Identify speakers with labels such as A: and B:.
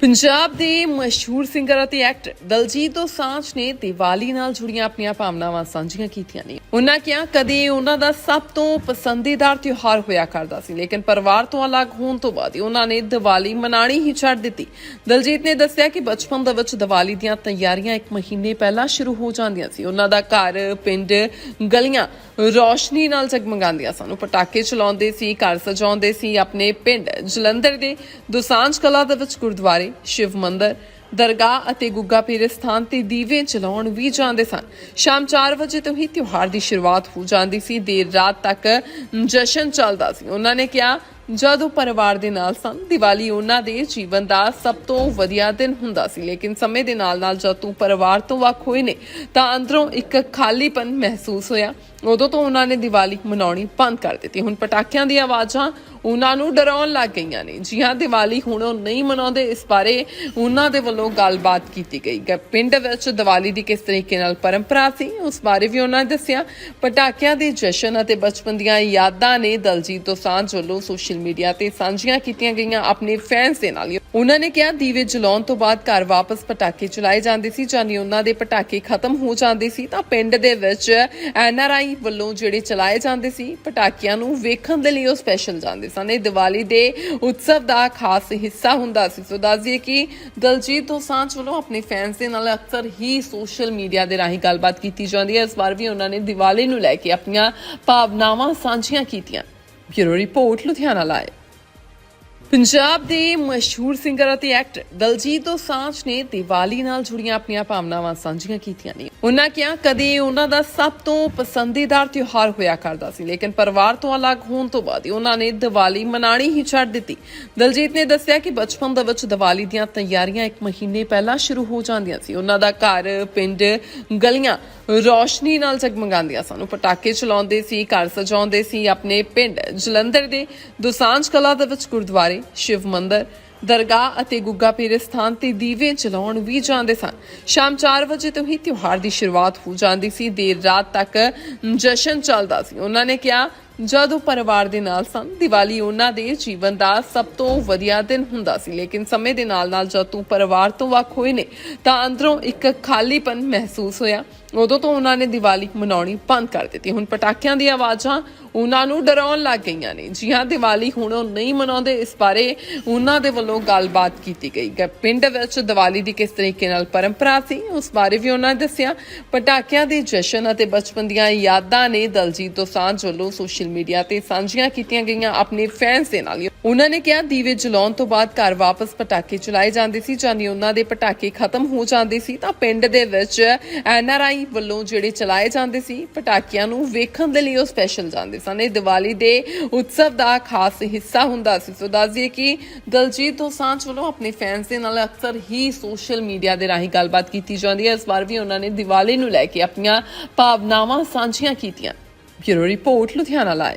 A: ਪੰਜਾਬ ਦੇ ਮਸ਼ਹੂਰ ਸਿੰਗਰ ਅਤੇ ਐਕਟਰ ਦਲਜੀਤ ਦੋਸਾਂਝ ਨੇ ਦੀਵਾਲੀ ਨਾਲ ਜੁੜੀਆਂ ਆਪਣੀਆਂ ਭਾਵਨਾਵਾਂ ਸਾਂਝੀਆਂ ਕੀਤੀਆਂ ਨੇ। ਉਹਨਾਂ ਕਿਹਾ, ਕਦੇ ਉਹਨਾਂ ਦਾ ਸਭ ਤੋਂ ਪਸੰਦੀਦਾ ਤਿਉਹਾਰ ਹੋਇਆ ਕਰਦਾ ਸੀ, ਲੇਕਿਨ ਪਰਿਵਾਰ ਤੋਂ ਅਲੱਗ ਹੋਣ ਤੋਂ ਬਾਅਦ ਉਹਨਾਂ ਨੇ ਦੀਵਾਲੀ ਮਨਾਣੀ ਹੀ ਛੱਡ ਦਿੱਤੀ। ਦਲਜੀਤ ਨੇ ਦੱਸਿਆ ਕਿ ਬਚਪਨ ਦੇ ਵਿੱਚ ਦੀਵਾਲੀ ਦੀਆਂ ਤਿਆਰੀਆਂ ਇੱਕ ਮਹੀਨੇ ਪਹਿਲਾਂ ਸ਼ੁਰੂ ਹੋ ਜਾਂਦੀਆਂ ਸੀ। ਉਹਨਾਂ ਦਾ ਘਰ, ਪਿੰਡ ਗਲੀਆਂ ਰੌਸ਼ਨੀ ਨਾਲ ਜਗਮਗਾਉਂਦੀਆਂ ਸਨ। ਉਹ ਪਟਾਕੇ ਚਲਾਉਂਦੇ ਸੀ, ਘਰ ਸਜਾਉਂਦੇ ਸੀ, ਆਪਣੇ ਪਿੰਡ ਜਲੰਧਰ ਦੇ ਦੁਸਾਂਝ ਕਲਾ ਦੇ ਵਿੱਚ ਗੁਰਦੁਆਰੇ, ਸ਼ਿਵ ਮੰਦਰ ਦਰਗਾਹ ਅਤੇ ਗੁੱਗਾ ਪੀਰ ਸਥਾਨ ਤੇ ਦੀਵੇ ਚਲਾਉਣ ਵੀ ਜਾਂਦੇ ਸਨ। ਸ਼ਾਮ 4 ਵਜੇ ਤੋਂ ਹੀ ਤਿਉਹਾਰ ਦੀ ਸ਼ੁਰੂਆਤ ਹੋ ਜਾਂਦੀ ਸੀ। ਦੇਰ ਰਾਤ ਤੱਕ ਜਸ਼ਨ ਚੱਲਦਾ ਸੀ। ਉਹਨਾਂ ਨੇ ਕਿਹਾ, ਜਦੋਂ ਪਰਿਵਾਰ ਦੇ ਨਾਲ ਸਨ, ਦੀਵਾਲੀ ਉਹਨਾਂ ਦੇ ਜੀਵਨ ਦਾ ਸਭ ਤੋਂ ਵਧੀਆ ਦਿਨ ਹੁੰਦਾ ਸੀ। ਲੇਕਿਨ ਸਮੇਂ ਦੇ ਨਾਲ ਨਾਲ ਜਦ ਤੂੰ ਪਰਿਵਾਰ ਤੋਂ ਵੱਖ ਹੋਏ ਨੇ, ਤਾਂ ਅੰਦਰੋਂ ਇੱਕ ਖਾਲੀਪਨ ਮਹਿਸੂਸ ਹੋਇਆ। ਉਦੋਂ ਤੋਂ ਉਹਨਾਂ ਨੇ ਦੀਵਾਲੀ ਮਨਾਉਣੀ ਬੰਦ ਕਰ ਦਿੱਤੀ। ਹੁਣ ਪਟਾਕਿਆਂ ਦੀਆਂ ਆਵਾਜ਼ਾਂ ਉਹਨਾਂ ਨੂੰ ਡਰਾਉਣ ਲੱਗ ਗਈਆਂ ਨੇ। ਜੀ ਹਾਂ ਦੀਵਾਲੀ ਹੁਣ ਉਹ ਨਹੀਂ ਮਨਾਉਂਦੇ, ਇਸ ਬਾਰੇ ਉਹਨਾਂ ਦੇ ਵੱਲੋਂ ਗੱਲਬਾਤ ਕੀਤੀ ਗਈ। ਪਿੰਡ ਵਿੱਚ ਦੀਵਾਲੀ ਦੀ ਕਿਸ ਤਰੀਕੇ ਨਾਲ ਪਰੰਪਰਾ ਸੀ, ਉਸ ਬਾਰੇ ਵੀ ਉਹਨਾਂ ਨੇ ਦੱਸਿਆ। ਪਟਾਕਿਆਂ ਦੇ ਜਸ਼ਨ ਅਤੇ ਬਚਪਨ ਦੀਆਂ ਯਾਦਾਂ ਨੇ ਦਲਜੀਤ ਦੋਸਾਂਝ ਵੱਲੋਂ ਸੋਸ਼ਲ ਮੀਡੀਆ ਤੇ ਸਾਂਝੀਆਂ ਕੀਤੀਆਂ ਗਈਆਂ ਆਪਣੇ ਫੈਨਸ ਦੇ ਨਾਲ। ਉਹਨਾਂ ਨੇ ਕਿਹਾ, ਦੀਵੇ ਜਲਾਉਣ ਤੋਂ ਬਾਅਦ ਘਰ ਵਾਪਸ ਪਟਾਕੇ ਚਲਾਏ ਜਾਂਦੇ ਸੀ ਜਾਨੀ ਉਹਨਾਂ ਦੇ ਪਟਾਕੇ ਖਤਮ ਹੋ ਜਾਂਦੇ ਸੀ, ਤਾਂ ਪਿੰਡ ਦੇ ਵਿੱਚ ਐਨਆਰਆਈ ਵੱਲੋਂ ਜਿਹੜੇ ਚਲਾਏ ਜਾਂਦੇ ਸੀ, ਪਟਾਕਿਆਂ ਨੂੰ ਵੇਖਣ ਦੇ ਲਈ ਉਹ ਸਪੈਸ਼ਲ ਜਾਂਦੇ ਸਨ ਇਹ ਦੀਵਾਲੀ ਦੇ ਉਤਸਵ ਦਾ ਖਾਸ ਹਿੱਸਾ ਹੁੰਦਾ ਸੀ। ਸੋ ਦੱਸ ਦਈਏ ਕਿ ਦਲਜੀਤ ਦੋਸਾਂਝ ਵੱਲੋਂ ਆਪਣੇ ਫੈਨਸ ਦੇ ਨਾਲ ਅਕਸਰ ਹੀ ਸੋਸ਼ਲ ਮੀਡੀਆ ਦੇ ਰਾਹੀਂ ਗੱਲਬਾਤ ਕੀਤੀ ਜਾਂਦੀ ਹੈ। ਇਸ ਵਾਰ ਵੀ ਉਹਨਾਂ ਨੇ ਦੀਵਾਲੀ ਨੂੰ ਲੈ ਕੇ ਆਪਣੀਆਂ ਭਾਵਨਾਵਾਂ ਸਾਂਝੀਆਂ ਕੀਤੀਆਂ। ਬਿਊਰੋ ਰਿਪੋਰਟ, ਲੁਧਿਆਣਾ ਲਾਏ। ਪੰਜਾਬ ਦੇ ਮਸ਼ਹੂਰ ਸਿੰਗਰ ਅਤੇ ਐਕਟਰ ਦਲਜੀਤ ਦੋਸਾਂਝ ਨੇ ਦੀਵਾਲੀ ਨਾਲ ਜੁੜੀਆਂ ਆਪਣੀਆਂ ਭਾਵਨਾਵਾਂ ਸਾਂਝੀਆਂ ਕੀਤੀਆਂ ਨੇ। ਉਹਨਾਂ ਕਿਹਾ, ਕਦੇ ਉਹਨਾਂ ਦਾ ਸਭ ਤੋਂ ਪਸੰਦੀਦਾਰ ਤਿਉਹਾਰ ਹੋਇਆ ਕਰਦਾ ਸੀ, ਲੇਕਿਨ ਪਰਿਵਾਰ ਤੋਂ ਅਲੱਗ ਹੋਣ ਤੋਂ ਬਾਅਦ ਉਹਨਾਂ ਨੇ ਦੀਵਾਲੀ ਮਨਾਣੀ ਹੀ ਛੱਡ ਦਿੱਤੀ। ਦਲਜੀਤ ਨੇ ਦੱਸਿਆ ਕਿ ਬਚਪਨ ਦੇ ਵਿੱਚ ਦੀਵਾਲੀ ਦੀਆਂ ਤਿਆਰੀਆਂ ਇੱਕ ਮਹੀਨੇ ਪਹਿਲਾਂ ਸ਼ੁਰੂ ਹੋ ਜਾਂਦੀਆਂ ਸੀ। ਉਹਨਾਂ ਦਾ ਘਰ, ਪਿੰਡ ਗਲੀਆਂ ਰੌਸ਼ਨੀ ਨਾਲ ਜਗਮਗਾਉਂਦੀਆਂ ਸਨ। ਉਹ ਪਟਾਕੇ ਚਲਾਉਂਦੇ ਸੀ, ਘਰ ਸਜਾਉਂਦੇ ਸੀ, ਆਪਣੇ ਪਿੰਡ ਜਲੰਧਰ ਦੇ ਦੁਸਾਂਝ ਕਲਾ ਦੇ ਵਿੱਚ ਗੁਰਦੁਆਰੇ, ਸ਼ਿਵ ਮੰਦਿਰ ਦਰਗਾਹ ਅਤੇ ਗੁੱਗਾ ਪੀਰ ਸਥਾਨ ਤੇ ਦੀਵੇ ਚਲਾਉਣ ਵੀ ਜਾਂਦੇ ਸਨ। ਸ਼ਾਮ 4 ਵਜੇ ਤੋਂ ਹੀ ਤਿਉਹਾਰ ਦੀ ਸ਼ੁਰੂਆਤ ਹੋ ਜਾਂਦੀ ਸੀ। ਦੇਰ ਰਾਤ ਤੱਕ ਜਸ਼ਨ ਚੱਲਦਾ ਸੀ। ਉਹਨਾਂ ਨੇ ਕਿਹਾ ਜਦ ਉਹ ਪਰਿਵਾਰ ਦੇ ਨਾਲ ਸਨ, ਦੀਵਾਲੀ ਉਹਨਾਂ ਦੇ ਜੀਵਨ ਦਾ ਸਭ ਤੋਂ ਵਧੀਆ ਦਿਨ ਹੁੰਦਾ ਸੀ। ਲੇਕਿਨ ਸਮੇਂ ਦੇ ਨਾਲ ਨਾਲ ਜਦ ਤੂੰ ਪਰਿਵਾਰ ਤੋਂ ਵੱਖ ਹੋਏ ਨੇ, ਤਾਂ ਅੰਦਰੋਂ ਇੱਕ ਖਾਲੀਪਨ ਮਹਿਸੂਸ ਹੋਇਆ। ਉਦੋਂ ਤੋਂ ਉਹਨਾਂ ਨੇ ਦੀਵਾਲੀ ਮਨਾਉਣੀ ਬੰਦ ਕਰ ਦਿੱਤੀ। ਹੁਣ ਪਟਾਕਿਆਂ ਦੀਆਂ ਆਵਾਜ਼ਾਂ ਉਹਨਾਂ ਨੂੰ ਡਰਾਉਣ ਲੱਗ ਗਈਆਂ ਨੇ। ਜੀ ਹਾਂ, ਦੀਵਾਲੀ ਹੁਣ ਉਹ ਨਹੀਂ ਮਨਾਉਂਦੇ, ਇਸ ਬਾਰੇ ਉਹਨਾਂ ਦੇ ਵੱਲੋਂ ਗੱਲਬਾਤ ਕੀਤੀ ਗਈ। ਪਿੰਡ ਵਿੱਚ ਦੀਵਾਲੀ ਦੀ ਕਿਸ ਤਰੀਕੇ ਨਾਲ ਪਰੰਪਰਾ ਸੀ, ਉਸ ਬਾਰੇ ਵੀ ਉਹਨਾਂ ਨੇ ਦੱਸਿਆ। ਪਟਾਕਿਆਂ ਦੇ ਜਸ਼ਨ ਅਤੇ ਬਚਪਨ ਦੀਆਂ ਯਾਦਾਂ ਨੇ ਦਲਜੀਤ ਦੋਸਾਂਝ ਵੱਲੋਂ ਸੋਸ਼ਲ ਮੀਡੀਆ ਤੇ ਸਾਂਝੀਆਂ ਕੀਤੀਆਂ ਗਈਆਂ ਆਪਣੇ ਫੈਨਸ ਦੇ ਨਾਲ। ਉਹਨਾਂ ਨੇ ਕਿਹਾ, ਦੀਵੇ ਜਲਾਉਣ ਤੋਂ ਬਾਅਦ ਘਰ ਵਾਪਸ ਪਟਾਕੇ ਚਲਾਏ ਜਾਂਦੇ ਸੀ ਜਾਨੀ ਉਹਨਾਂ ਦੇ ਪਟਾਕੇ ਖਤਮ ਹੋ ਜਾਂਦੇ ਸੀ, ਤਾਂ ਪਿੰਡ ਦੇ ਵਿੱਚ ਐਨਆਰਆਈ ਵੱਲੋਂ ਜਿਹੜੇ ਚਲਾਏ ਜਾਂਦੇ ਸੀ, ਪਟਾਕਿਆਂ ਨੂੰ ਵੇਖਣ ਦੇ ਲਈ ਉਹ ਸਪੈਸ਼ਲ ਜਾਂਦੇ ਸਨ। ਇਹ ਦੀਵਾਲੀ ਦੇ ਉਤਸਵ ਦਾ ਖਾਸ ਹਿੱਸਾ ਹੁੰਦਾ ਸੀ। ਸੋ ਦੱਸ ਕਿ ਦਲਜੀਤ ਦੋਸਾਂਝ ਵੱਲੋਂ ਆਪਣੇ ਫੈਨਸ ਦੇ ਨਾਲ ਅਕਸਰ ਹੀ ਸੋਸ਼ਲ ਮੀਡੀਆ ਦੇ ਰਾਹੀਂ ਗੱਲਬਾਤ ਕੀਤੀ ਜਾਂਦੀ ਹੈ। ਇਸ ਵਾਰ ਵੀ ਉਹਨਾਂ ਨੇ ਦੀਵਾਲੀ ਨੂੰ ਲੈ ਕੇ ਆਪਣੀਆਂ ਭਾਵਨਾਵਾਂ ਸਾਂਝੀਆਂ ਕੀਤੀਆਂ। ਬਿਊਰੋ ਰਿਪੋਰਟ ਲੁਧਿਆਣਾ ਲਾਏ